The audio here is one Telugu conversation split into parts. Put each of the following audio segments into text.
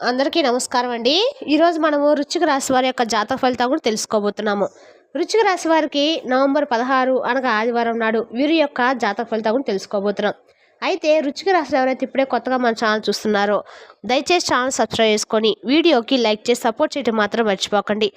అందరికీ నమస్కారం అండి. ఈరోజు మనము రుచిక రాశి వారి యొక్క జాతక ఫలితాలు కూడా తెలుసుకోబోతున్నాము. రుచిక రాశి వారికి నవంబర్ పదహారు అనగా ఆదివారం నాడు వీరి యొక్క జాతక ఫలితాలు కూడా తెలుసుకోబోతున్నాం. అయితే రుచికి రాసిన ఎవరైతే ఇప్పుడే కొత్తగా మన ఛానల్ చూస్తున్నారో దయచేసి ఛానల్ సబ్స్క్రైబ్ చేసుకొని వీడియోకి లైక్ చేసి సపోర్ట్ చేయడం మాత్రం మర్చిపోకండి.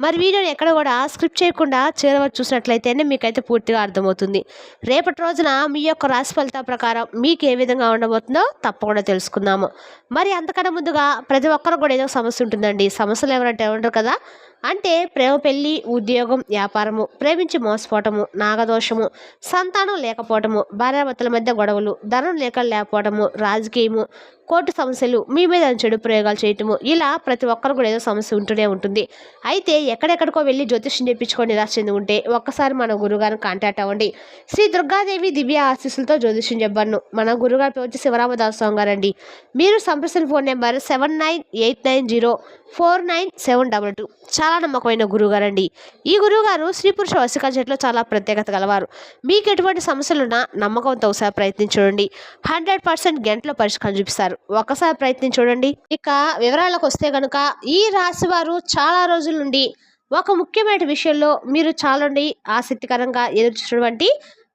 మరి వీడియోని ఎక్కడ కూడా స్క్రిప్ట్ చేయకుండా చేరవచ్చు చూసినట్లయితేనే మీకైతే పూర్తిగా అర్థమవుతుంది. రేపటి రోజున మీ యొక్క రాశి ఫలితాల ప్రకారం మీకు ఏ విధంగా ఉండబోతుందో తప్పకుండా తెలుసుకుందాము. మరి అంతకన్నా ముందుగా ప్రతి ఒక్కరు కూడా ఏదో సమస్య ఉంటుందండి. సమస్యలు ఎవరంటే ఉంటారు కదా? అంటే ప్రేమ పెళ్ళి ఉద్యోగం వ్యాపారము ప్రేమించి మోసపోవటము నాగదోషము సంతానం లేకపోవటము భార్యాభర్తల మధ్య గొడవలు ధనం లేక లేకపోవటము రాజకీయము కోర్టు సమస్యలు మీ మీద చెడు ప్రయోగాలు చేయటము ఇలా ప్రతి ఒక్కరు కూడా ఏదో సమస్య ఉంటూనే ఉంటుంది. అయితే ఎక్కడెక్కడికో వెళ్ళి జ్యోతిష్యం చెప్పించుకొని నిరాశ చెంది ఉంటే ఒక్కసారి మన గురుగారిని కాంటాక్ట్ అవ్వండి. శ్రీ దుర్గాదేవి దివ్య ఆశీస్సులతో జ్యోతిష్యం చెప్పాను మన గురుగారి పేరు వచ్చి శివరామదాస్ స్వామి గారండి మీరు సంప్రదించిన phone number seven nine eight nine zero four nine seven double two. చాలా నమ్మకమైన గురువుగారండి. ఈ గురువుగారు స్త్రీ పురుష వసికా చెట్లో చాలా ప్రత్యేకత గలవారు. మీకు ఎటువంటి సమస్యలున్నా నమ్మకంతో ఒకసారి ప్రయత్నించండి హండ్రెడ్ పర్సెంట్ గంటలో పరిష్కారం చూపిస్తారు. ఒకసారి ప్రయత్నం చూడండి. ఇక వివరాలకు వస్తే కనుక ఈ రాశి వారు చాలా రోజుల నుండి ఒక ముఖ్యమైన విషయంలో మీరు చాలా నుండి ఆసక్తికరంగా ఎదుర్చున్నటువంటి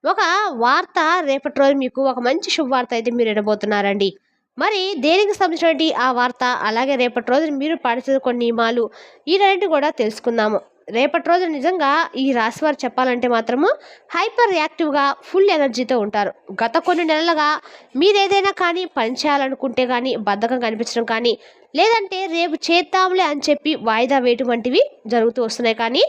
ఒక వార్త రేపటి రోజు మీకు ఒక మంచి శుభవార్త అయితే మీరు వినబోతున్నారండి. మరి దేనికి సంబంధించినటువంటి ఆ వార్త? అలాగే రేపటి రోజున మీరు పాటించిన కొన్ని నియమాలు. ఈ కూడా తెలుసుకుందాము. రేపటి రోజు నిజంగా ఈ రాశి వారు చెప్పాలంటే మాత్రము హైపర్ యాక్టివ్గా ఫుల్ ఎనర్జీతో ఉంటారు. గత కొన్ని నెలలుగా మీరు ఏదైనా కానీ పని చేయాలనుకుంటే కానీ బద్ధకం కనిపించడం కానీ లేదంటే రేపు చేద్దాంలే అని చెప్పి వాయిదా వేయటం వంటివి జరుగుతూ వస్తున్నాయి. కానీ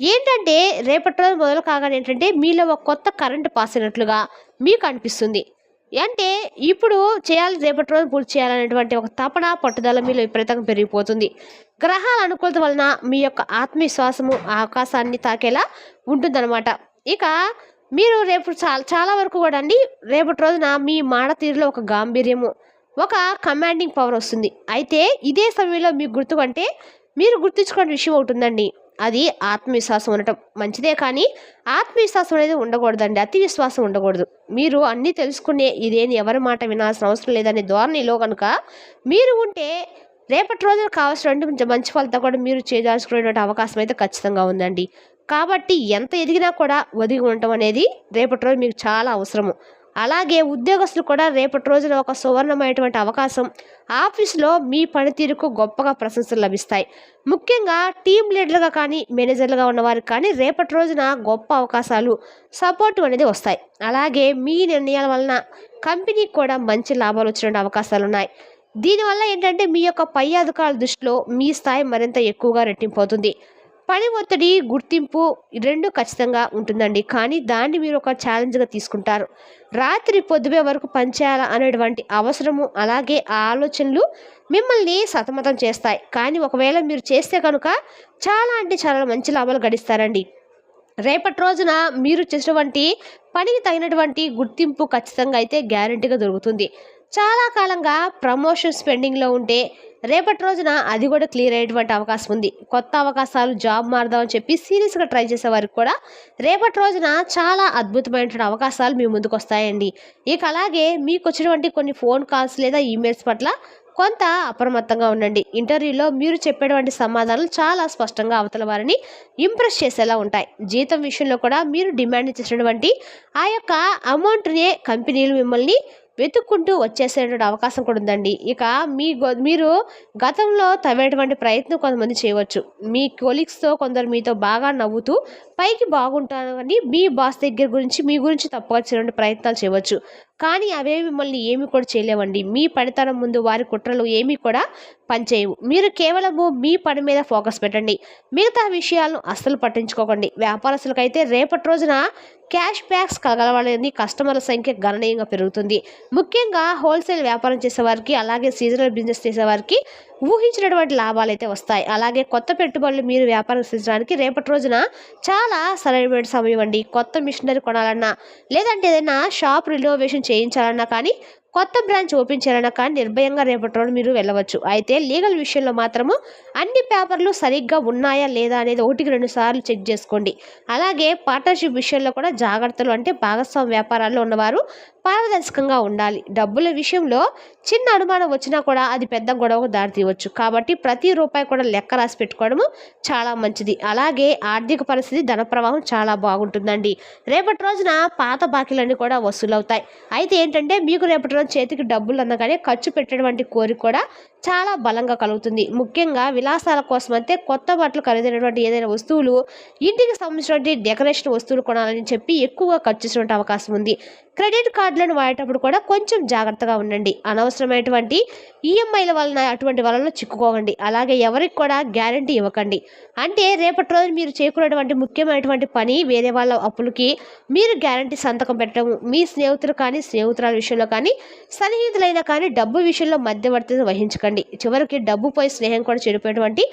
ఏంటంటే రేపటి రోజు మొదలు కాగానే ఏంటంటే మీలో ఒక కొత్త కరెంట్ పాస్ అయినట్లుగా మీకు అనిపిస్తుంది. అంటే ఇప్పుడు చేయాలి రేపటి రోజు పూర్తి చేయాలనేటువంటి ఒక తపన పట్టుదల మీలో విపరీతంగా పెరిగిపోతుంది. గ్రహాల అనుకూలత వలన మీ యొక్క ఆత్మవిశ్వాసము ఆకాశాన్ని తాకేలా ఉంటుందన్నమాట. ఇక మీరు రేపు చాలా చాలా వరకు కూడా అండి రేపటి రోజున మీ మాడ తీరులో ఒక గాంభీర్యము ఒక కమాండింగ్ పవర్ వస్తుంది. అయితే ఇదే సమయంలో మీకు గుర్తుకంటే మీరు గుర్తుంచుకునే విషయం ఉంటుందండి అది ఆత్మవిశ్వాసం ఉండటం మంచిదే కానీ ఆత్మవిశ్వాసం అనేది ఉండకూడదండి. అతి విశ్వాసం ఉండకూడదు. మీరు అన్నీ తెలుసుకునే ఇదేని ఎవరి మాట వినాల్సిన అవసరం లేదనే ధోరణిలో కనుక మీరు ఉంటే రేపటి రోజున కావాల్సినటువంటి మంచి ఫలితం కూడా మీరు చేయాల్సుకునేటువంటి అవకాశం అయితే ఖచ్చితంగా ఉందండి. కాబట్టి ఎంత ఎదిగినా కూడా ఒదిగి ఉండటం అనేది రేపటి రోజు మీకు చాలా అవసరము. అలాగే ఉద్యోగస్తులు కూడా రేపటి రోజున ఒక సువర్ణమైనటువంటి అవకాశం. ఆఫీసులో మీ పనితీరుకు గొప్పగా ప్రశంసలు లభిస్తాయి. ముఖ్యంగా టీం లీడర్గా కానీ మేనేజర్లుగా ఉన్నవారికి కానీ రేపటి రోజున గొప్ప అవకాశాలు సపోర్ట్ అనేది వస్తాయి. అలాగే మీ నిర్ణయాల వలన కంపెనీకి కూడా మంచి లాభాలు వచ్చినటువంటి అవకాశాలు ఉన్నాయి. దీనివల్ల ఏంటంటే మీ యొక్క పై అధికారుల దృష్టిలో మీ స్థాయి మరింత ఎక్కువగా రెట్టింపు అవుతుంది. పని ఒత్తిడి గుర్తింపు రెండు ఖచ్చితంగా ఉంటుందండి. కానీ దాన్ని మీరు ఒక ఛాలెంజ్గా తీసుకుంటారు. రాత్రి పొద్దువే వరకు పనిచేయాల అనేటువంటి అవసరము అలాగే ఆ ఆలోచనలు మిమ్మల్ని సతమతం చేస్తాయి. కానీ ఒకవేళ మీరు చేస్తే కనుక చాలా అంటే చాలా మంచి లాభాలు గడిస్తారండి. రేపటి రోజున మీరు చేసినటువంటి పనికి తగినటువంటి గుర్తింపు ఖచ్చితంగా అయితే గ్యారంటీగా దొరుకుతుంది. చాలా కాలంగా ప్రమోషన్ స్పెండింగ్లో ఉంటే రేపటి రోజున అది కూడా క్లియర్ అయ్యేటువంటి అవకాశం ఉంది. కొత్త అవకాశాలు జాబ్ మారదామని చెప్పి సీరియస్గా ట్రై చేసే వారికి కూడా రేపటి రోజున చాలా అద్భుతమైనటువంటి అవకాశాలు మీ ముందుకు వస్తాయండి. ఇక అలాగే మీకు వచ్చినటువంటి కొన్ని ఫోన్ కాల్స్ లేదా ఈమెయిల్స్ పట్ల కొంత అప్రమత్తంగా ఉండండి. ఇంటర్వ్యూలో మీరు చెప్పేటువంటి సమాధానాలు చాలా స్పష్టంగా అవతల వారిని ఇంప్రెస్ చేసేలా ఉంటాయి. జీతం విషయంలో కూడా మీరు డిమాండ్ చేసినటువంటి ఆ యొక్క అమౌంట్నే కంపెనీలు మిమ్మల్ని వెతుక్కుంటూ వచ్చేసేటువంటి అవకాశం కూడా ఉందండి. ఇక మీ గొ- మీరు గతంలో తవ్వేటువంటి ప్రయత్నం కొంతమంది చేయవచ్చు. మీ కొలీగ్స్తో కొందరు మీతో బాగా నవ్వుతూ పైకి బాగుంటాను అని మీ బాస్ దగ్గర గురించి మీ గురించి తప్పుగా చేయడానికి ప్రయత్నాలు చేయవచ్చు. కానీ అవే మిమ్మల్ని ఏమి కూడా చేయలేవండి. మీ పనితనం ముందు వారి కుట్రలు ఏమీ కూడా పనిచేయవు. మీరు కేవలము మీ పని మీద ఫోకస్ పెట్టండి. మిగతా విషయాలను అస్సలు పట్టించుకోకండి. వ్యాపారస్తులకైతే రేపటి రోజున క్యాష్ బ్యాక్స్ కలగలవాలని కస్టమర్ల సంఖ్య గణనీయంగా పెరుగుతుంది. ముఖ్యంగా హోల్సేల్ వ్యాపారం చేసేవారికి అలాగే సీజనల్ బిజినెస్ చేసేవారికి ఊహించినటువంటి లాభాలు అయితే వస్తాయి. అలాగే కొత్త పెట్టుబడులు మీరు వ్యాపారం సృష్టించడానికి రేపటి రోజున చాలా సరైన సమయం అండి. కొత్త మిషనరీ కొనాలన్నా లేదంటే ఏదైనా షాప్ రినోవేషన్ చేయించాలన్నా కానీ కొత్త బ్రాంచ్ ఓపెన్ చేయాలన్నా కానీ నిర్భయంగా రేపటి రోజు మీరు వెళ్ళవచ్చు. అయితే లీగల్ విషయంలో మాత్రము అన్ని పేపర్లు సరిగ్గా ఉన్నాయా లేదా అనేది ఒకటికి రెండు సార్లు చెక్ చేసుకోండి. అలాగే పార్ట్నర్షిప్ విషయంలో కూడా జాగ్రత్తలు అంటే భాగస్వామ్య వ్యాపారాల్లో ఉన్నవారు పారదర్శకంగా ఉండాలి. డబ్బుల విషయంలో చిన్న అనుమానం వచ్చినా కూడా అది పెద్ద గొడవకు దారితీయవచ్చు. కాబట్టి ప్రతి రూపాయి కూడా లెక్క రాసి పెట్టుకోవడము చాలా మంచిది. అలాగే ఆర్థిక పరిస్థితి ధన ప్రవాహం చాలా బాగుంటుందండి. రేపటి రోజున పాత బాకీలన్నీ కూడా వసూలవుతాయి. అయితే ఏంటంటే మీకు రేపటి రోజు చేతికి డబ్బులు అన్నగానే ఖర్చు పెట్టేటువంటి కోరిక కూడా చాలా బలంగా కలుగుతుంది. ముఖ్యంగా విలాసాల కోసం అయితే కొత్త బట్టలు ఖరీదైనటువంటి ఏదైనా వస్తువులు ఇంటికి సంబంధించినటువంటి డెకరేషన్ వస్తువులు కొనాలని చెప్పి ఎక్కువగా ఖర్చు చేసినటువంటి అవకాశం ఉంది. క్రెడిట్ కార్డులను వాడేటప్పుడు కూడా కొంచెం జాగ్రత్తగా ఉండండి. అనవసరమైనటువంటి ఈఎంఐల వలన అటువంటి వలన చిక్కుకోకండి. అలాగే ఎవరికి కూడా గ్యారంటీ ఇవ్వకండి. అంటే రేపటి రోజు మీరు చేకున్నటువంటి ముఖ్యమైనటువంటి పని వేరే వాళ్ళ అప్పులకి మీరు గ్యారంటీ సంతకం పెట్టడం మీ స్నేహితులు కానీ స్నేహితురాల విషయంలో కానీ సన్నిహితులైనా కానీ డబ్బు విషయంలో మధ్యవర్తిని వహించకండి. చివరికి డబ్బు పోయి స్నేహం కూడా చెడిపోయేటువంటి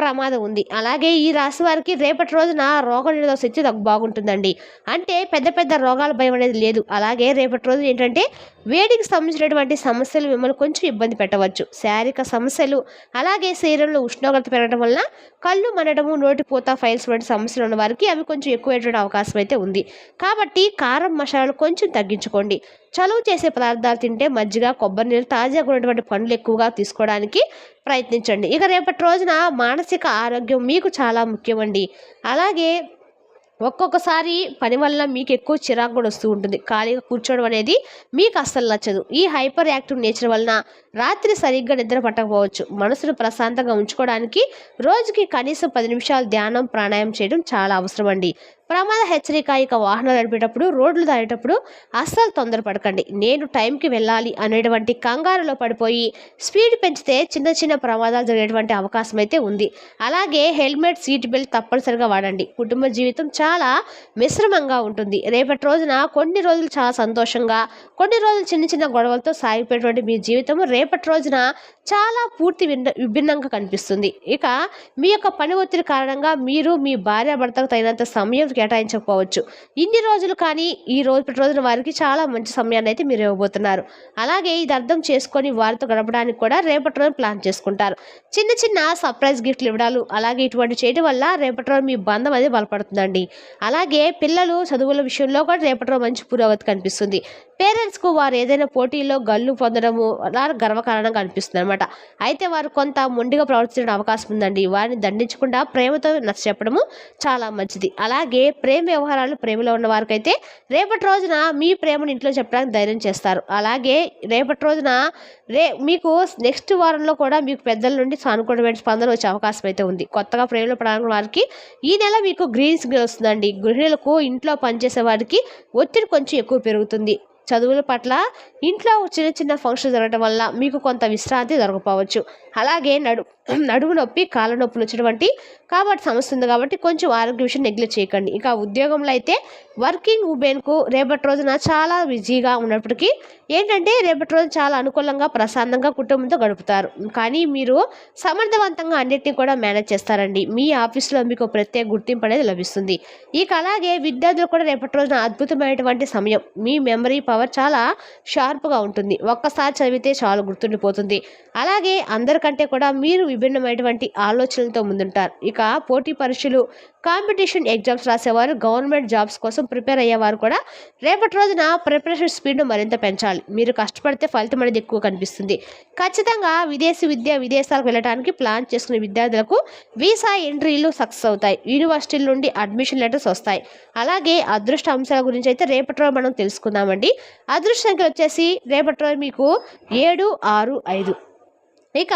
ప్రమాదం ఉంది. అలాగే ఈ రాశి వారికి రేపటి రోజున రోగ నిరోధక శక్తి తగ్గు బాగుంటుందండి. అంటే పెద్ద పెద్ద రోగాల భయం అనేది లేదు. అలాగే రేపటి రోజు ఏంటంటే వేడికి సంబంధించినటువంటి సమస్యలు మిమ్మల్ని కొంచెం ఇబ్బంది పెట్టవచ్చు. శారీరక సమస్యలు అలాగే శరీరంలో ఉష్ణోగ్రత పెరగడం వలన కళ్ళు మనడము నోటిపూత ఫైల్స్ వంటి సమస్యలు ఉన్న వారికి అవి కొంచెం ఎక్కువైనటువంటి అవకాశం అయితే ఉంది. కాబట్టి కారం మసాలాలు కొంచెం తగ్గించుకోండి. చలువ చేసే పదార్థాలు తింటే మజ్జిగ కొబ్బరి నీళ్ళు తాజాగా ఉన్నటువంటి పండ్లు ఎక్కువగా తీసుకోవడానికి ప్రయత్నించండి. ఇక రేపటి రోజున మానసిక ఆరోగ్యం మీకు చాలా ముఖ్యమండి. అలాగే ఒక్కొక్కసారి పని వల్ల మీకు ఎక్కువ చిరాకు కూడా వస్తూ ఉంటుంది. ఖాళీగా కూర్చోవడం అనేది మీకు అస్సలు నచ్చదు. ఈ హైపర్ యాక్టివ్ నేచర్ వలన రాత్రి సరిగ్గా నిద్ర పట్టకపోవచ్చు. మనసును ప్రశాంతంగా ఉంచుకోవడానికి రోజుకి కనీసం పది నిమిషాలు ధ్యానం ప్రాణాయామం చేయడం చాలా అవసరం అండి ప్రమాద హెచ్చరిక ఇక వాహనాలు నడిపేటప్పుడు రోడ్లు దాటేటప్పుడు అస్సలు తొందరపడకండి. నేను టైంకి వెళ్ళాలి అనేటువంటి కంగారులో పడిపోయి స్పీడ్ పెంచితే చిన్న చిన్న ప్రమాదాలు జరిగేటువంటి అవకాశం అయితే ఉంది. అలాగే హెల్మెట్ సీట్ బెల్ట్ తప్పనిసరిగా వాడండి. కుటుంబ జీవితం చాలా మిశ్రమంగా ఉంటుంది. రేపటి రోజున కొన్ని రోజులు చాలా సంతోషంగా కొన్ని రోజులు చిన్న చిన్న గొడవలతో సాగిపోయేటువంటి మీ జీవితం రేపటి రోజున చాలా పూర్తి విన్న విభిన్నంగా కనిపిస్తుంది. ఇక మీ యొక్క పని ఒత్తిడి కారణంగా మీరు మీ భార్య భర్తకు తగినంత సమయం కేటాయించకపోవచ్చు. ఇన్ని రోజులు కానీ ఈ రోజు రోజున వారికి చాలా మంచి సమయాన్ని అయితే మీరు ఇవ్వబోతున్నారు. అలాగే ఇది అర్థం చేసుకొని వారితో గడపడానికి కూడా రేపటి రోజు ప్లాన్ చేసుకుంటారు. చిన్న చిన్న సర్ప్రైజ్ గిఫ్ట్లు ఇవ్వడాలు అలాగే ఇటువంటి చేయడం వల్ల రేపటి రోజు మీ బంధం అనేది బలపడుతుందండి. అలాగే పిల్లలు చదువుల విషయంలో కూడా రేపటి రోజు మంచి పురోగతి కనిపిస్తుంది. పేరెంట్స్కు వారు ఏదైనా పోటీల్లో గల్లు పొందడము అలా గర్వకారణంగా అనిపిస్తుంది అనమాట అయితే వారు కొంత మొండిగా ప్రవర్తించడం అవకాశం ఉందండి. వారిని దండించకుండా ప్రేమతో నచ్చ చెప్పడము చాలా మంచిది. అలాగే ప్రేమ వ్యవహారాలు ప్రేమలో ఉన్న వారికైతే రేపటి రోజున మీ ప్రేమను ఇంట్లో చెప్పడానికి ధైర్యం చేస్తారు. అలాగే రేపటి రోజున రే మీకు నెక్స్ట్ వారంలో కూడా మీకు పెద్దల నుండి సానుకూలమైన స్పందన వచ్చే అవకాశం అయితే ఉంది. కొత్తగా ప్రేమలో పడాలని వారికి ఈ నెల మీకు గ్రీన్ సిగ్నల్ వస్తుందండి. గృహిణులకు ఇంట్లో పనిచేసే వారికి ఒత్తిడి కొంచెం ఎక్కువ పెరుగుతుంది. చదువుల పట్ల ఇంట్లో చిన్న చిన్న ఫంక్షన్ జరగడం వల్ల మీకు కొంత విశ్రాంతి దొరకపోవచ్చు. అలాగే నడు నడుము నొప్పి కాళ్ళ నొప్పులు వచ్చినటువంటి కాబట్టి సమస్య ఉంది కాబట్టి కొంచెం ఆరోగ్య విషయం నెగ్లెక్ట్ చేయకండి. ఇంకా ఉద్యోగంలో అయితే వర్కింగ్ ఉమెన్కు రేపటి రోజున చాలా బిజీగా ఉన్నప్పటికీ ఏంటంటే రేపటి రోజు చాలా అనుకూలంగా ప్రశాంతంగా కుటుంబంతో గడుపుతారు. కానీ మీరు సమర్థవంతంగా అన్నిటిని కూడా మేనేజ్ చేస్తారండి. మీ ఆఫీస్లో మీకు ప్రత్యేక గుర్తింపు అనేది లభిస్తుంది. ఇక అలాగే విద్యార్థులు కూడా రేపటి రోజున అద్భుతమైనటువంటి సమయం. మీ మెమరీ పవర్ చాలా షార్ప్గా ఉంటుంది. ఒక్కసారి చదివితే చాలా గుర్తుండిపోతుంది. అలాగే అందరికీ కంటే కూడా మీరు విభిన్నమైనటువంటి ఆలోచనలతో ముందుంటారు. ఇక పోటీ పరీక్షలు కాంపిటీషన్ ఎగ్జామ్స్ రాసేవారు గవర్నమెంట్ జాబ్స్ కోసం ప్రిపేర్ అయ్యేవారు కూడా రేపటి రోజున ప్రిపరేషన్ స్పీడ్ను మరింత పెంచాలి. మీరు కష్టపడితే ఫలితం అనేది ఎక్కువ కనిపిస్తుంది. ఖచ్చితంగా విదేశీ విద్య విదేశాలకు వెళ్ళడానికి ప్లాన్ చేసుకునే విద్యార్థులకు వీసా ఎంట్రీలు సక్సెస్ అవుతాయి. యూనివర్సిటీల నుండి అడ్మిషన్ లెటర్స్ వస్తాయి. అలాగే అదృష్ట అంశాల గురించి అయితే రేపటి రోజు మనం తెలుసుకుందామండి. అదృష్ట సంఖ్యలు వచ్చేసి రేపటి రోజు మీకు ఏడు ఆరు ఐదు. ఇక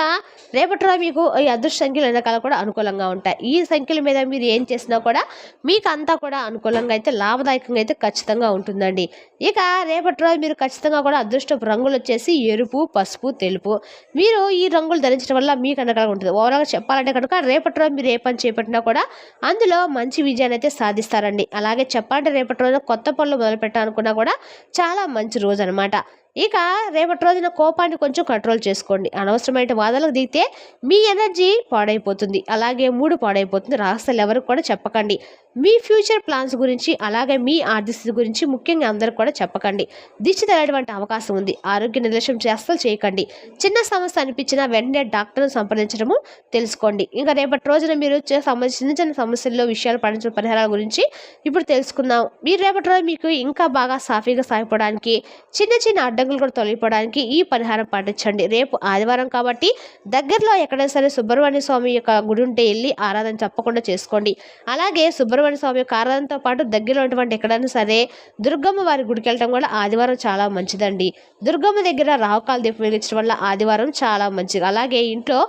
రేపటి రోజు మీకు ఈ అదృష్ట సంఖ్యలు వెనకాల కూడా అనుకూలంగా ఉంటాయి. ఈ సంఖ్యల మీద మీరు ఏం చేసినా కూడా మీకు అంతా కూడా అనుకూలంగా అయితే లాభదాయకంగా అయితే ఖచ్చితంగా ఉంటుందండి. ఇక రేపటి రోజు మీరు ఖచ్చితంగా కూడా అదృష్టపు రంగులు వచ్చేసి ఎరుపు పసుపు తెలుపు. మీరు ఈ రంగులు ధరించడం వల్ల మీకు అనుకూలంగా ఉంటుంది? ఓవరాల్గా చెప్పాలంటే కనుక రేపటి రోజు మీరు ఏ పని చేపట్టినా కూడా అందులో మంచి విజయాన్ని అయితే సాధిస్తారండి. అలాగే చెప్పాలంటే రేపటి రోజు కొత్త పనులు మొదలు పెట్టాలనుకున్నా కూడా చాలా మంచి రోజు అనమాట ఇక రేపటి రోజున కోపాన్ని కొంచెం కంట్రోల్ చేసుకోండి. అనవసరమైన వాదనలకు దిగితే మీ ఎనర్జీ పాడైపోతుంది. అలాగే మూడు పాడైపోతుంది. రహస్యాలు ఎవరికి కూడా చెప్పకండి. మీ ఫ్యూచర్ ప్లాన్స్ గురించి అలాగే మీ ఆర్థిక స్థితి గురించి ముఖ్యంగా అందరికి కూడా చెప్పకండి. దిష్టి తగ్గటువంటి అవకాశం ఉంది. ఆరోగ్య నిర్లక్ష్యం అస్సలు చేయకండి. చిన్న సమస్య అనిపించినా వెంటనే డాక్టర్ను సంప్రదించడము తెలుసుకోండి. ఇంకా రేపటి రోజున మీరు సమస్య చిన్న చిన్న సమస్యల్లో విషయాలు పడించిన పరిహారాల గురించి ఇప్పుడు తెలుసుకుందాం. మీరు రేపటి రోజు మీకు ఇంకా బాగా సాఫీగా సాగిపోవడానికి చిన్న చిన్న అడ్డంకులు కూడా తొలగిపోవడానికి ఈ పరిహారం పాటించండి. రేపు ఆదివారం కాబట్టి దగ్గరలో ఎక్కడైనా సరే సుబ్రహ్మణ్య స్వామి యొక్క గుడి ఉంటే వెళ్ళి ఆరాధన తప్పకుండా చేసుకోండి. అలాగే సుబ్రహ్మణ్య స్వామి యొక్క ఆరాధనతో పాటు దగ్గరలో ఉన్నటువంటి ఎక్కడైనా సరే దుర్గమ్మ వారి గుడికి వెళ్ళడం కూడా ఆదివారం చాలా మంచిదండి. దుర్గమ్మ దగ్గర రాహుకాల దీపం వెలిగించడం వల్ల ఆదివారం చాలా మంచిది. అలాగే ఇంట్లో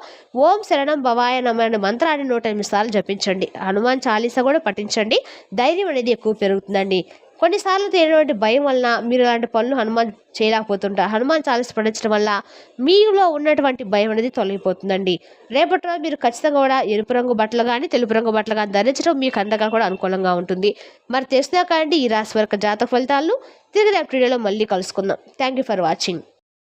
ఓం శరణం భవాయ నమైన మంత్రాన్ని నూట ఎనిమిది సార్లు జపించండి. హనుమాన్ చాలీసా కూడా పఠించండి. ధైర్యం అనేది ఎక్కువ పెరుగుతుందండి. కొన్నిసార్లు తెలియనటువంటి భయం వలన మీరు ఇలాంటి పనులు హనుమాన్ చేయలేకపోతుంటారు. హనుమాన్ చాలీస పఠించడం వల్ల మీలో ఉన్నటువంటి భయం అనేది తొలగిపోతుందండి. రేపటి రోజు మీరు ఖచ్చితంగా కూడా ఎరుపు రంగు బట్టలు కానీ తెలుపు రంగు బట్టలు కానీ ధరించడం మీకు అందగా కూడా అనుకూలంగా ఉంటుంది. మరి తెలిసినా కానీ ఈ రాశి వరకు జాతక ఫలితాలను తిరిగి రేపటి వీడియోలో మళ్ళీ కలుసుకుందాం. Thank you for watching